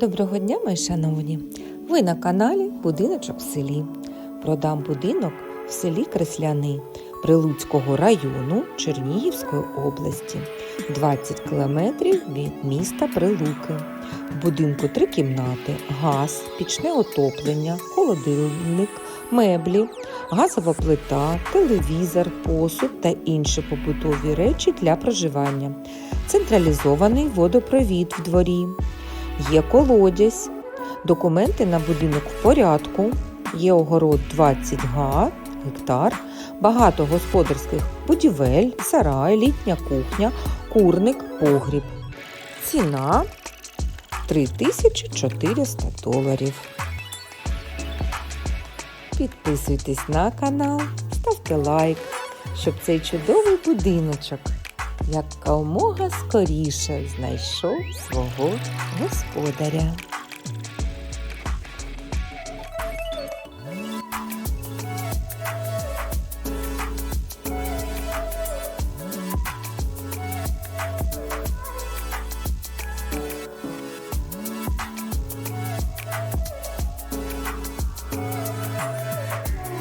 Доброго дня, мої шановні! Ви на каналі Будиночок в селі. Продам будинок в селі Кресляни Прилуцького району Чернігівської області, 20 кілометрів від міста Прилуки. В будинку три кімнати, газ, пічне отоплення, холодильник, меблі, газова плита, телевізор, посуд та інші побутові речі для проживання, централізований водопровід в дворі. Є колодязь, документи на будинок в порядку, є огород 20 га, гектар, багато господарських будівель, сарай, літня кухня, курник, погріб. Ціна 3400 доларів. Підписуйтесь на канал, ставте лайк, щоб цей чудовий будиночок якомога скоріше знайшов свого господаря.